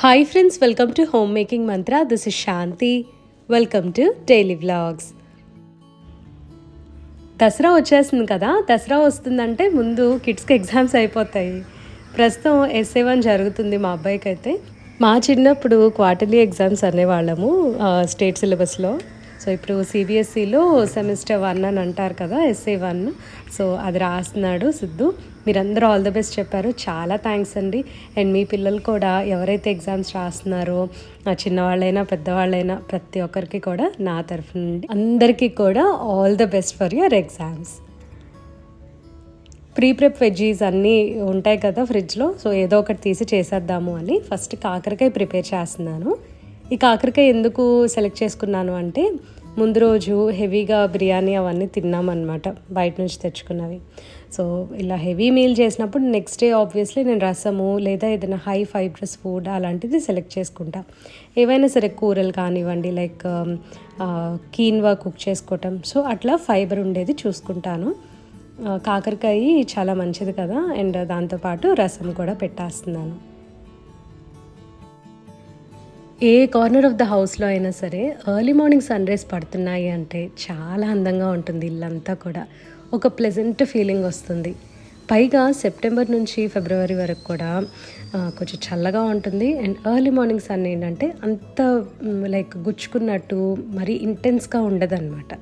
Hi friends welcome to home making mantra this is Shanti welcome to daily vlogs Dasara వచ్చేస్తుంది కదా దసరా వస్తుందంటే ముందు కిడ్స్కి ఎగ్జామ్స్ అయిపోతాయి. ప్రస్తుతం ఎస్ఏ వన్ జరుగుతుంది మా అబ్బాయికి అయితే మా చిన్నప్పుడు క్వార్టర్లీ ఎగ్జామ్స్ అనేవాళ్ళము స్టేట్ సిలబస్లో. సో ఇప్పుడు సిబిఎస్ఈలో సెమిస్టర్ వన్ అని అంటారు కదా ఎస్ఏ వన్. సో అది రాస్తున్నాడు సిద్ధు. మీరందరూ ఆల్ ద బెస్ట్ చెప్పారు. చాలా థ్యాంక్స్ అండి. అండ్ మీ పిల్లలు కూడా ఎవరైతే ఎగ్జామ్స్ రాస్తున్నారో చిన్నవాళ్ళైనా పెద్దవాళ్ళైనా ప్రతి ఒక్కరికి కూడా నా తరఫు నుండి అందరికీ కూడా all the best for your exams. Pre prep veggies అన్నీ ఉంటాయి కదా ఫ్రిడ్జ్లో. సో ఏదో ఒకటి తీసి చేసేద్దాము అని ఫస్ట్ కాకరకాయ ప్రిపేర్ చేస్తున్నాను. ఈ కాకరకాయ ఎందుకు సెలెక్ట్ చేసుకున్నాను అంటే ముందు రోజు హెవీగా బిర్యానీ అవన్నీ తిన్నామన్నమాట బయట నుంచి తెచ్చుకున్నవి. సో ఇలా హెవీ మీల్ చేసినప్పుడు నెక్స్ట్ డే ఆబ్వియస్లీ నేను రసము లేదా ఏదైనా హై ఫైబ్రస్ ఫుడ్ అలాంటిది సెలెక్ట్ చేసుకుంటా. ఏవైనా సరే కూరలు కానివ్వండి లైక్ కీన్వా కుక్ చేసుకోవటం. సో అట్లా ఫైబర్ ఉండేది చూసుకుంటాను. కాకరకాయ చాలా మంచిది కదా అండ్ దాంతోపాటు రసం కూడా పెట్టేస్తున్నాను. ఏ కార్నర్ ఆఫ్ ద హౌస్లో అయినా సరే ఎర్లీ మార్నింగ్ సన్ రైజ్ పడుతున్నాయి అంటే చాలా అందంగా ఉంటుంది ఇల్లంతా కూడా. ఒక ప్లెజెంట్ ఫీలింగ్ వస్తుంది. పైగా సెప్టెంబర్ నుంచి ఫిబ్రవరి వరకు కూడా కొంచెం చల్లగా ఉంటుంది. అండ్ ఎర్లీ మార్నింగ్ సన్ ఏంటంటే అంత లైక్ గుచ్చుకున్నట్టు మరీ ఇంటెన్స్గా ఉండదన్నమాట.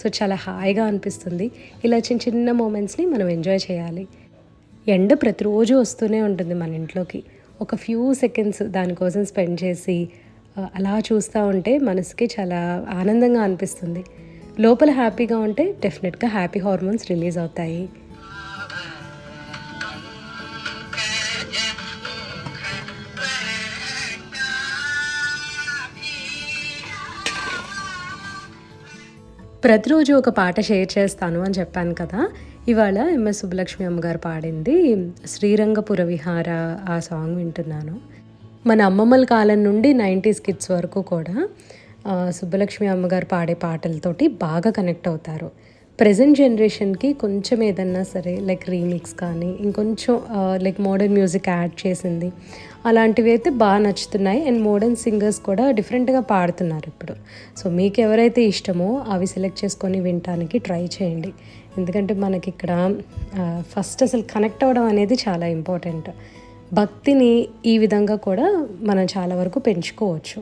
సో చాలా హాయిగా అనిపిస్తుంది. ఇలా చిన్న చిన్న మూమెంట్స్ని మనం ఎంజాయ్ చేయాలి. ఎండ ప్రతిరోజు వస్తూనే ఉంటుంది మన ఇంట్లోకి. ఒక ఫ్యూ సెకండ్స్ దానికోసం స్పెండ్ చేసి అలా చూస్తూ ఉంటే మనసుకి చాలా ఆనందంగా అనిపిస్తుంది. లోపల హ్యాపీగా ఉంటే డెఫినెట్గా హ్యాపీ హార్మోన్స్ రిలీజ్ అవుతాయి. ప్రతిరోజు ఒక పాట షేర్ చేస్తాను అని చెప్పాను కదా. ఇవాళ ఎంఎస్ సుబ్బలక్ష్మి అమ్మగారు పాడింది శ్రీరంగపుర విహార ఆ సాంగ్ వింటున్నాను. మన అమ్మమ్మల కాలం నుండి నైంటీస్ కిడ్స్ వరకు కూడా సుబ్బలక్ష్మి అమ్మగారు పాడే పాటలతోటి బాగా కనెక్ట్ అవుతారు. ప్రజెంట్ జనరేషన్కి కొంచెం ఏదన్నా సరే లైక్ రీమిక్స్ కానీ ఇంకొంచెం లైక్ మోడర్న్ మ్యూజిక్ యాడ్ చేసింది. అలాంటివి అయితే బాగా నచ్చుతున్నాయి. అండ్ మోడర్న్ సింగర్స్ కూడా డిఫరెంట్గా పాడుతున్నారు ఇప్పుడు. సో మీకు ఎవరైతే ఇష్టమో అవి సెలెక్ట్ చేసుకొని వినటానికి ట్రై చేయండి. ఎందుకంటే మనకి ఇక్కడ ఫస్ట్ అసలు కనెక్ట్ అవ్వడం అనేది చాలా ఇంపార్టెంట్ భక్తిని ఈ విధంగా కూడా మనం చాలా వరకు పెంచుకోవచ్చు.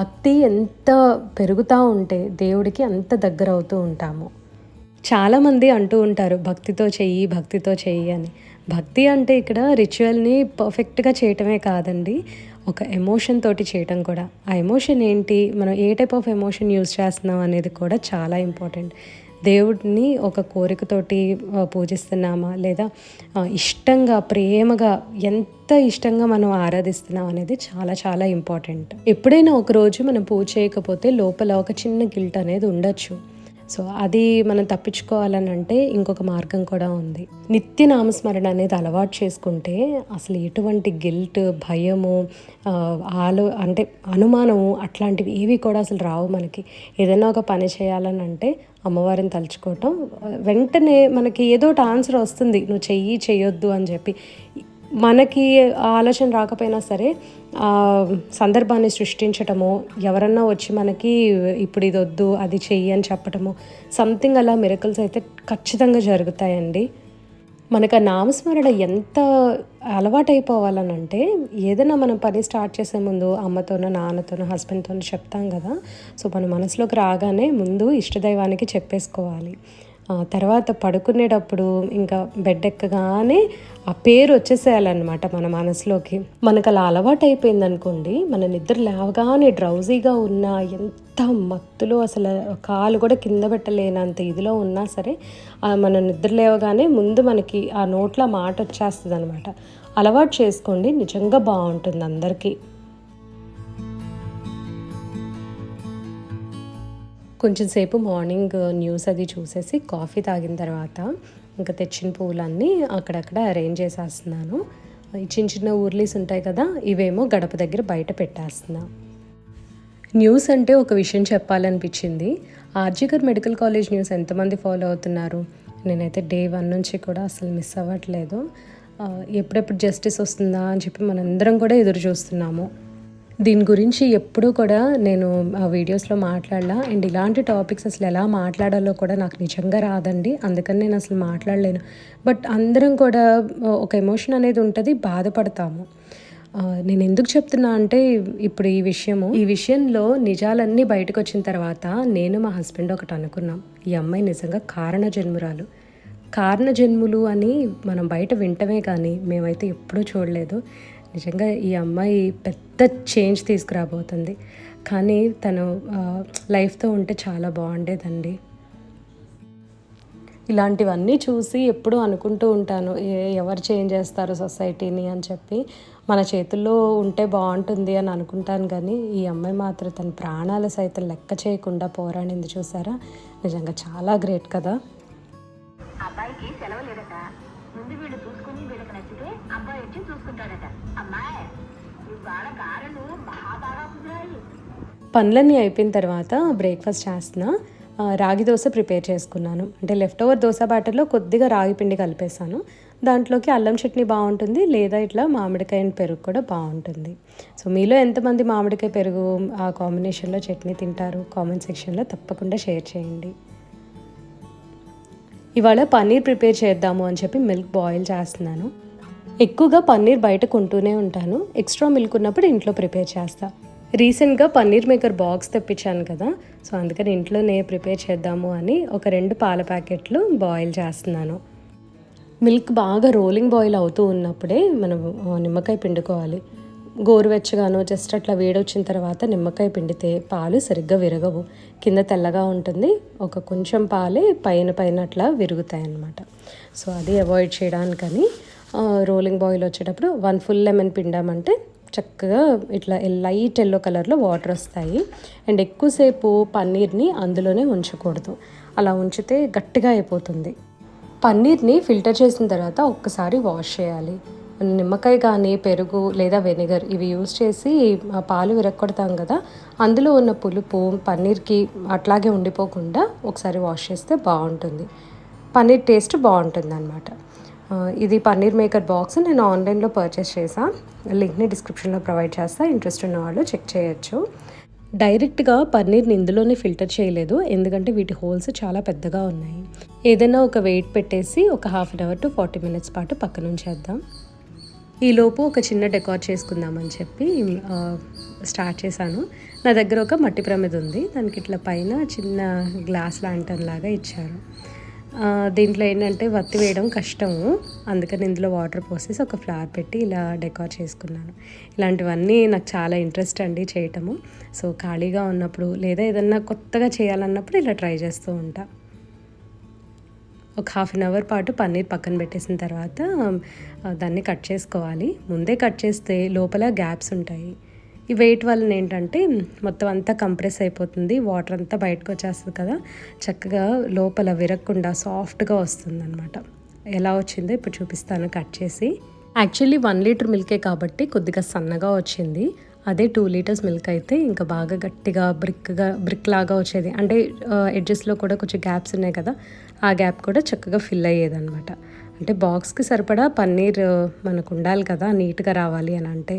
భక్తి ఎంత పెరుగుతూ ఉంటే దేవుడికి అంత దగ్గర అవుతూ ఉంటాము. చాలామంది అంటూ ఉంటారు భక్తితో చెయ్యి భక్తితో చెయ్యి అని. భక్తి అంటే ఇక్కడ రిచువల్ని పర్ఫెక్ట్గా చేయటమే కాదండి ఒక ఎమోషన్ తోటి చేయటం కూడా. ఆ ఎమోషన్ ఏంటి? మనం ఏ టైప్ ఆఫ్ ఎమోషన్ యూజ్ చేస్తున్నాం అనేది కూడా చాలా ఇంపార్టెంట్. దేవుడిని ఒక కోరికతోటి పూజిస్తున్నామా? లేదా ఇష్టంగా ప్రేమగా ఎంత ఇష్టంగా మనం ఆరాధిస్తున్నాం అనేది చాలా చాలా ఇంపార్టెంట్. ఎప్పుడైనా ఒకరోజు మనం పూజ చేయకపోతే లోపల ఒక చిన్న గిల్ట్ అనేది ఉండొచ్చు. సో అది మనం తప్పించుకోవాలని అంటే ఇంకొక మార్గం కూడా ఉంది. నిత్య నామస్మరణ అనేది అలవాటు చేసుకుంటే అసలు ఎటువంటి గిల్ట్ భయము ఆలో అంటే అనుమానము అట్లాంటివి ఏవి కూడా అసలు రావు మనకి. ఏదైనా ఒక పని చేయాలని అంటే అమ్మవారిని తలుచుకోవటం వెంటనే మనకి ఏదో ఒకటి ఆన్సర్ వస్తుంది. నువ్వు చెయ్యి చేయొద్దు అని చెప్పి. మనకి ఆ ఆలోచన రాకపోయినా సరే ఆ సందర్భాన్ని సృష్టించటము ఎవరన్నా వచ్చి మనకి ఇప్పుడు ఇది వద్దు అది చెయ్యి అని చెప్పటము సంథింగ్ అలా మిరకల్స్ అయితే ఖచ్చితంగా జరుగుతాయండి. మనకు ఆ నామస్మరణ ఎంత అలవాటైపోవాలనంటే ఏదైనా మనం పని స్టార్ట్ చేసే ముందు అమ్మతోనో నాన్నతోనో హస్బెండ్తోనో చెప్తాం కదా. సో మన మనసులోకి రాగానే ముందు ఇష్టదైవానికి చెప్పేసుకోవాలి. తర్వాత పడుకునేటప్పుడు ఇంకా బెడ్ ఎక్కగానే ఆ పేరు వచ్చేసేయాలన్నమాట మన మనసులోకి. మనకు అలా అలవాటు అయిపోయింది అనుకోండి మన నిద్ర లేవగానే డ్రౌజీగా ఉన్నా ఎంత మత్తులో అసలు కాలు కూడా కింద పెట్టలేనంత ఇదిలో ఉన్నా సరే మన నిద్ర లేవగానే ముందు మనకి ఆ నోట్లో మాట వచ్చేస్తుంది అనమాట అలవాటు చేసుకోండి నిజంగా బాగుంటుంది అందరికీ. కొంచెం సేపు మార్నింగ్ uh, న్యూస్ అది చూసేసి కాఫీ తాగిన తర్వాత ఇంకా తెచ్చిన పువ్వులన్నీ అక్కడక్కడ అరేంజ్ చేసేస్తున్నాను. చిన్న చిన్న ఊర్లీస్ ఉంటాయి కదా ఇవేమో గడప దగ్గర బయట పెట్టేస్తున్నా. న్యూస్ అంటే ఒక విషయం చెప్పాలనిపించింది. ఆర్జికర్ మెడికల్ కాలేజ్ న్యూస్ ఎంతమంది ఫాలో అవుతున్నారు? నేనైతే డే వన్ నుంచి కూడా అసలు మిస్ అవ్వట్లేదు. Uh, ఎప్పుడెప్పుడు జస్టిస్ వస్తుందా అని చెప్పి మనందరం కూడా ఎదురు చూస్తున్నాము. దీని గురించి ఎప్పుడూ కూడా నేను ఆ వీడియోస్లో మాట్లాడలా. అండ్ ఇలాంటి టాపిక్స్ అసలు ఎలా మాట్లాడాలో కూడా నాకు నిజంగా రాదండి. అందుకని నేను అసలు మాట్లాడలేను. బట్ అందరం కూడా ఒక ఎమోషన్ అనేది ఉంటుంది బాధపడతాము. నేను ఎందుకు చెప్తున్నా అంటే ఇప్పుడు ఈ విషయము. ఈ విషయంలో నిజాలన్నీ బయటకు వచ్చిన తర్వాత నేను మా హస్బెండ్ ఒకటి అనుకున్నాం. ఈ అమ్మాయి నిజంగా కారణ జన్మురాలు కారణ జన్ములు అని మనం బయట వింటమే కానీ మేమైతే ఎప్పుడూ చూడలేదు. నిజంగా ఈ అమ్మాయి పెద్ద చేంజ్ తీసుకురాబోతుంది. కానీ తను లైఫ్తో ఉంటే చాలా బాగుండేదండి. ఇలాంటివన్నీ చూసి ఎప్పుడూ అనుకుంటూ ఉంటాను ఎవరు చేంజ్ చేస్తారు సొసైటీని అని చెప్పి. మన చేతుల్లో ఉంటే బాగుంటుంది అని అనుకుంటాను కానీ ఈ అమ్మాయి మాత్రం తన ప్రాణాలు సైతం లెక్క చేయకుండా పోరాడింది చూసారా? నిజంగా చాలా గ్రేట్ కదా. అబ్బాయికి సెలవు లేదట. వచ్చి చూసుకుంటాడట. అమ్మాయి ఇవాళ గారెలు మహాబాగా కుదిరాయి. పనులన్నీ అయిపోయిన తర్వాత బ్రేక్ఫాస్ట్ చేస్తున్నా. రాగి దోశ ప్రిపేర్ చేసుకున్నాను. అంటే లెఫ్ట్ ఓవర్ దోశ బ్యాటర్లో కొద్దిగా రాగి పిండి కలిపేసాను దాంట్లోకి అల్లం చట్నీ బాగుంటుంది లేదా ఇట్లా మామిడికాయ అండ్ పెరుగు కూడా బాగుంటుంది. సో మీలో ఎంతమంది మామిడికాయ పెరుగు ఆ కాంబినేషన్లో చట్నీ తింటారు? కామెంట్ సెక్షన్లో తప్పకుండా షేర్ చేయండి. ఇవాళ పన్నీర్ ప్రిపేర్ చేద్దాము అని చెప్పి మిల్క్ బాయిల్ చేస్తున్నాను. ఎక్కువగా పన్నీర్ బయట కొంటూనే ఉంటాను. ఎక్స్ట్రా మిల్క్ ఉన్నప్పుడు ఇంట్లో ప్రిపేర్ చేస్తా. రీసెంట్గా పన్నీర్ మేకర్ బాక్స్ తెప్పించాను కదా సో అందుకని ఇంట్లోనే ప్రిపేర్ చేద్దాము అని ఒక రెండు పాల ప్యాకెట్లు బాయిల్ చేస్తున్నాను. మిల్క్ బాగా రోలింగ్ బాయిల్ అవుతూ ఉన్నప్పుడే మనం నిమ్మకాయ పిండుకోవాలి. గోరువెచ్చగాను జస్ట్ అట్లా వేడొచ్చిన తర్వాత నిమ్మకాయ పిండితే పాలు సరిగ్గా విరగవు. కింద తెల్లగా ఉంటుంది. ఒక కొంచెం పాలే పైన పైన అట్లా విరుగుతాయి అన్నమాట సో అది అవాయిడ్ చేయడానికని రోలింగ్ బాయిల్ వచ్చేటప్పుడు వన్ ఫుల్ లెమన్ పిండామంటే చక్కగా ఇట్లా లైట్ ఎల్లో కలర్లో వాటర్ వస్తాయి. అండ్ ఎక్కువసేపు పన్నీర్ని అందులోనే ఉంచకూడదు. అలా ఉంచితే గట్టిగా అయిపోతుంది. పన్నీర్ని ఫిల్టర్ చేసిన తర్వాత ఒక్కసారి వాష్ చేయాలి. నిమ్మకాయ కానీ పెరుగు లేదా వెనిగర్ ఇవి యూజ్ చేసి పాలు విరగొడతాం కదా అందులో ఉన్న పులుపు పన్నీర్కి అట్లాగే ఉండిపోకుండా ఒకసారి వాష్ చేస్తే బాగుంటుంది. పన్నీర్ టేస్ట్ బాగుంటుంది అనమాట ఇది పన్నీర్ మేకర్ బాక్స్ నేను ఆన్లైన్లో పర్చేస్ చేసా. లింక్ని డిస్క్రిప్షన్లో ప్రొవైడ్ చేస్తాను ఇంట్రెస్ట్ ఉన్న వాళ్ళు చెక్ చేయొచ్చు. డైరెక్ట్గా పన్నీర్ని ఇందులోనే ఫిల్టర్ చేయలేదు. ఎందుకంటే వీటి హోల్స్ చాలా పెద్దగా ఉన్నాయి. ఏదైనా ఒక వెయిట్ పెట్టేసి ఒక half an hour to forty minutes పాటు పక్కన ఉంచేద్దాం ఈలోపు ఒక చిన్న డెకార్ చేసుకుందామని చెప్పి స్టార్ట్ చేశాను. నా దగ్గర ఒక మట్టి ప్రమిద ఉంది. దానికి ఇట్లా పైన చిన్న గ్లాస్ లాంటన్ లాగా ఇచ్చారు. దీంట్లో ఏంటంటే వత్తి వేయడం కష్టము. అందుకని ఇందులో వాటర్ పోసేసి ఒక ఫ్లవర్ పెట్టి ఇలా డెకార్ చేసుకున్నాను. ఇలాంటివన్నీ నాకు చాలా ఇంట్రెస్ట్ అండి చేయటము. సో ఖాళీగా ఉన్నప్పుడు లేదా ఏదన్నా కొత్తగా చేయాలన్నప్పుడు ఇలా ట్రై చేస్తూ ఉంటా. ఒక హాఫ్ అన్ అవర్ పాటు పన్నీర్ పక్కన పెట్టేసిన తర్వాత దాన్ని కట్ చేసుకోవాలి. ముందే కట్ చేస్తే లోపల గ్యాప్స్ ఉంటాయి. ఈ వెయిట్ వలన ఏంటంటే మొత్తం అంతా కంప్రెస్ అయిపోతుంది వాటర్ అంతా బయటకు వచ్చేస్తుంది కదా. చక్కగా లోపల విరగకుండా సాఫ్ట్గా వస్తుంది అనమాట ఎలా వచ్చిందో ఇప్పుడు చూపిస్తాను కట్ చేసి. యాక్చువల్లీ వన్ లీటర్ మిల్కే కాబట్టి కొద్దిగా సన్నగా వచ్చింది. అదే టూ లీటర్స్ మిల్క్ అయితే ఇంకా బాగా గట్టిగా బ్రిక్గా బ్రిక్ లాగా వచ్చేది. అంటే ఎడ్జెస్లో కూడా కొంచెం గ్యాప్స్ ఉన్నాయి కదా. ఆ గ్యాప్ కూడా చక్కగా ఫిల్ అయ్యేదన్నమాట. అంటే బాక్స్కి సరిపడా పన్నీర్ మనకు ఉండాలి కదా నీట్గా రావాలి అని అంటే.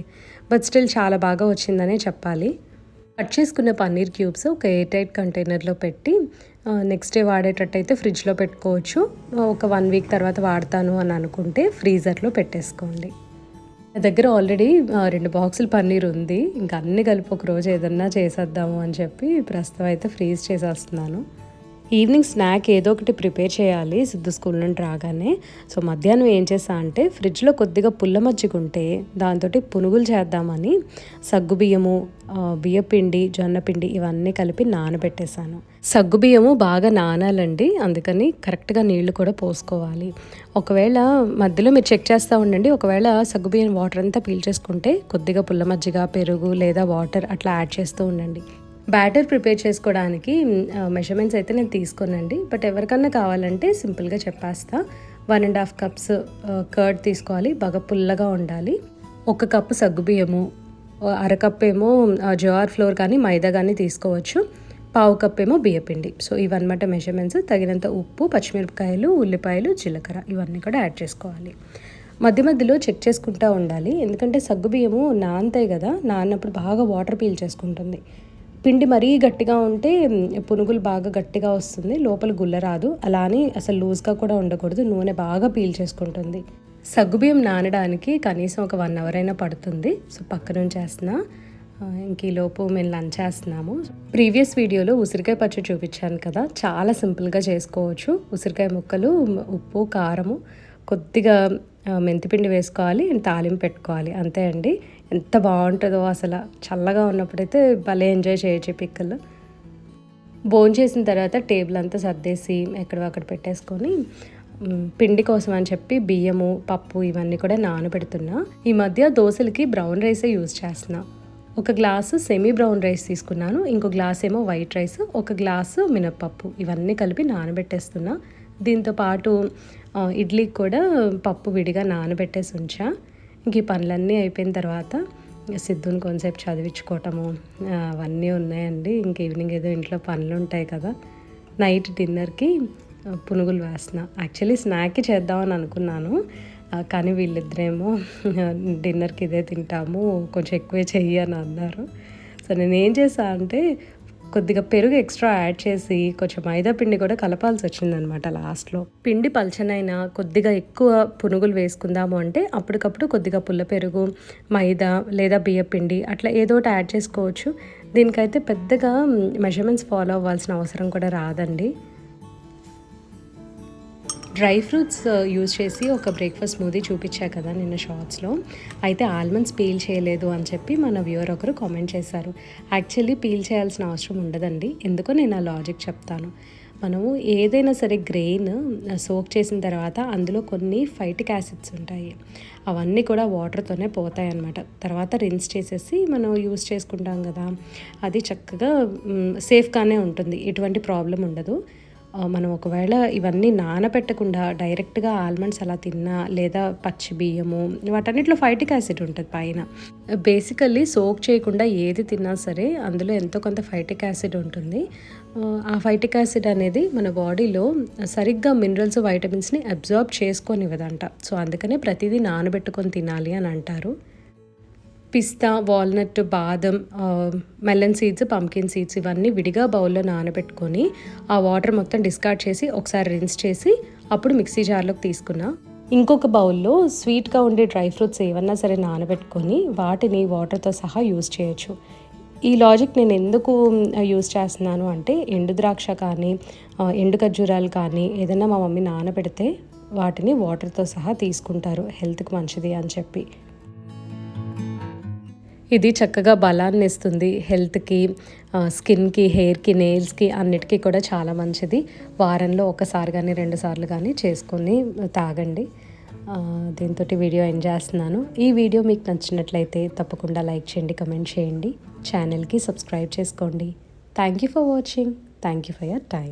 బట్ స్టిల్ చాలా బాగా వచ్చిందనే చెప్పాలి. కట్ చేసుకున్న పన్నీర్ క్యూబ్స్ ఒక ఎయిర్ టైట్ కంటైనర్లో పెట్టి నెక్స్ట్ డే వాడేటట్టయితే ఫ్రిడ్జ్లో పెట్టుకోవచ్చు. ఒక వన్ వీక్ తర్వాత వాడతాను అని అనుకుంటే ఫ్రీజర్లో పెట్టేసుకోండి. నా దగ్గర ఆల్రెడీ రెండు బాక్సులు పన్నీర్ ఉంది. ఇంకా అన్ని కలిపి ఒక రోజు ఏదన్నా చేసేద్దాము అని చెప్పి ప్రస్తుతం అయితే ఫ్రీజ్ చేసేస్తున్నాను. ఈవినింగ్ స్నాక్ ఏదో ఒకటి ప్రిపేర్ చేయాలి సిద్ధు స్కూల్ నుండి రాగానే. సో మధ్యాహ్నం ఏం చేసా అంటే ఫ్రిడ్జ్లో కొద్దిగా పుల్ల మజ్జిగ ఉంటే దాంతో పునుగులు చేద్దామని సగ్గుబియ్యము బియ్యపిండి జొన్నపిండి ఇవన్నీ కలిపి నానబెట్టేశాను. సగ్గుబియ్యము బాగా నానాలండి అందుకని కరెక్ట్గా నీళ్ళు కూడా పోసుకోవాలి. ఒకవేళ మధ్యలో మీరు చెక్ చేస్తూ ఉండండి ఒకవేళ సగ్గుబియ్యం వాటర్ అంతా పీల్చేసుకుంటే కొద్దిగా పుల్ల మజ్జిగ పెరుగు లేదా వాటర్ అట్లా యాడ్ చేస్తూ ఉండండి. బ్యాటర్ ప్రిపేర్ చేసుకోవడానికి మెషర్మెంట్స్ అయితే నేను తీసుకోనండి. బట్ ఎవరికన్నా కావాలంటే సింపుల్గా చెప్పేస్తా. One and half cups curd తీసుకోవాలి. బాగా పుల్లగా ఉండాలి. ఒక కప్పు సగ్గుబియ్యము ఆ, అరకప్ ఏమో జోఆర్ ఫ్లోర్ కానీ మైదా కానీ తీసుకోవచ్చు. పావు కప్ ఏమో బియ్యపిండి. సో ఇవన్నమాట మెజర్మెంట్స్ తగినంత ఉప్పు పచ్చిమిరపకాయలు ఉల్లిపాయలు జీలకర్ర ఇవన్నీ కూడా యాడ్ చేసుకోవాలి. మధ్య మధ్యలో చెక్ చేసుకుంటూ ఉండాలి. ఎందుకంటే సగ్గుబియ్యము నానతాయి కదా నాన్నప్పుడు బాగా వాటర్ పీల్ చేసుకుంటుంది. పిండి మరీ గట్టిగా ఉంటే పునుగులు బాగా గట్టిగా వస్తుంది లోపల గుల్ల రాదు. అలానే అసలు లూజ్గా కూడా ఉండకూడదు నూనె బాగా పీల్ చేసుకుంటుంది. సగ్గుబియ్యం నానడానికి కనీసం ఒక వన్ అవర్ అయినా పడుతుంది. సో పక్క నుంచి చేస్తున్నా ఇంక ఈలోపు లోపు మేము లంచ్ చేస్తున్నాము. ప్రీవియస్ వీడియోలో ఉసిరికాయ పచ్చడి చూపించాను కదా. చాలా సింపుల్గా చేసుకోవచ్చు. ఉసిరికాయ ముక్కలు ఉప్పు కారము కొద్దిగా మెంతిపిండి వేసుకోవాలి అండ్ తాలింపు పెట్టుకోవాలి. అంతే అండి. ఎంత బాగుంటుందో అసలు. చల్లగా ఉన్నప్పుడైతే భలే ఎంజాయ్ చేయొచ్చు పిక్కలు. భోజనం చేసిన తర్వాత టేబుల్ అంతా సర్దేసి ఎక్కడో అక్కడ పెట్టేసుకొని పిండి కోసం అని చెప్పి బియ్యము పప్పు ఇవన్నీ కూడా నానబెడుతున్నా. ఈ మధ్య దోశలకి బ్రౌన్ రైసే యూజ్ చేస్తున్నా. ఒక గ్లాసు సెమీ బ్రౌన్ రైస్ తీసుకున్నాను. ఇంకో గ్లాస్ ఏమో వైట్ రైస్ ఒక గ్లాసు మినప్పప్పు. ఇవన్నీ కలిపి నానబెట్టేస్తున్నా. దీంతో పాటు ఇడ్లీకి కూడా పప్పు విడిగా నానబెట్టేసి ఉంచా. ఇంక ఈ పనులన్నీ అయిపోయిన తర్వాత సిద్ధుని కొంతసేపు చదివించుకోవటము అవన్నీ ఉన్నాయండి. ఇంక ఈవినింగ్ ఏదో ఇంట్లో పనులు ఉంటాయి కదా నైట్ డిన్నర్కి పునుగులు వేసిన యాక్చువల్లీ స్నాక్కి చేద్దామని అనుకున్నాను కానీ వీళ్ళిద్దరేమో డిన్నర్కి ఇదే తింటాము కొంచెం ఎక్కువే చెయ్యి అని అన్నారు. సో నేను ఏం చేసా అంటే కొద్దిగా పెరుగు ఎక్స్ట్రా యాడ్ చేసి కొంచెం మైదా పిండి కూడా కలపాల్సి వచ్చిందనమాట లాస్ట్లో పిండి పల్చనైనా కొద్దిగా ఎక్కువ పునుగులు వేసుకుందాము అంటే అప్పటికప్పుడు కొద్దిగా పుల్ల పెరుగు మైదా లేదా బియ్య పిండి అట్లా ఏదో ఒకటి యాడ్ చేసుకోవచ్చు. దీనికైతే పెద్దగా మెజర్మెంట్స్ ఫాలో అవ్వాల్సిన అవసరం కూడా రాదండి. డ్రై ఫ్రూట్స్ uh, యూజ్ చేసి ఒక బ్రేక్ఫాస్ట్ స్మూదీ చూపించా కదా నిన్న షార్ట్స్లో. అయితే ఆల్మండ్స్ పీల్ చేయలేదు అని చెప్పి మన వ్యూవర్ ఒకరు కామెంట్ చేశారు. యాక్చువల్లీ పీల్ చేయాల్సిన అవసరం ఉండదండి. ఎందుకో నేను ఆ లాజిక్ చెప్తాను. మనము ఏదైనా సరే గ్రెయిన్ uh, సోక్ చేసిన తర్వాత అందులో కొన్ని ఫైటిక్ యాసిడ్స్ ఉంటాయి. అవన్నీ కూడా వాటర్తోనే పోతాయి అన్నమాట తర్వాత రిన్స్ చేసేసి మనం యూస్ చేసుకుంటాం కదా. అది చక్కగా mm, సేఫ్గానే ఉంటుంది. ఎటువంటి ప్రాబ్లం ఉండదు. మనం ఒకవేళ ఇవన్నీ నానబెట్టకుండా డైరెక్ట్గా ఆల్మండ్స్ అలా తిన్నా లేదా పచ్చి బియ్యము వాటన్నిటిలో ఫైటిక్ యాసిడ్ ఉంటుంది పైన. బేసికల్లీ సోక్ చేయకుండా ఏది తిన్నా సరే అందులో ఎంతో కొంత ఫైటిక్ యాసిడ్ ఉంటుంది. ఆ, ఫైటిక్ యాసిడ్ అనేది మన బాడీలో సరిగ్గా మినరల్స్ వైటమిన్స్ని అబ్జార్బ్ చేసుకొనివ్వదంట సో అందుకనే ప్రతిదీ నానబెట్టుకొని తినాలి అని అంటారు. పిస్తా వాల్నట్ బాదం mellon melon seeds pumpkin seeds ఇవన్నీ విడిగా బౌల్లో నానబెట్టుకొని ఆ వాటర్ మొత్తం డిస్కార్డ్ చేసి ఒకసారి రిన్స్ చేసి అప్పుడు మిక్సీ జార్లోకి తీసుకున్నా. ఇంకొక బౌల్లో స్వీట్గా ఉండే డ్రై ఫ్రూట్స్ ఏమన్నా సరే నానబెట్టుకొని వాటిని వాటర్తో సహా యూజ్ చేయొచ్చు. ఈ లాజిక్ నేను ఎందుకు యూజ్ చేస్తున్నాను అంటే ఎండు ద్రాక్ష కానీ ఎండు ఖర్జూరాలు కానీ ఏదైనా మా మమ్మీ నానబెడితే వాటిని వాటర్తో సహా తీసుకుంటారు. హెల్త్కి మంచిది అని చెప్పి. ఇది చక్కగా బలాన్ని ఇస్తుంది. హెల్త్కి స్కిన్కి హెయిర్కి నెయిల్స్కి అన్నిటికీ కూడా చాలా మంచిది. వారంలో ఒకసారి కానీ రెండు సార్లు కానీ చేసుకొని తాగండి. దీంతో వీడియో ఎండ్ చేస్తున్నాను. ఈ వీడియో మీకు నచ్చినట్లయితే తప్పకుండా లైక్ చేయండి కమెంట్ చేయండి. ఛానల్కి సబ్స్క్రైబ్ చేసుకోండి. Thank you for watching. Thank you for your time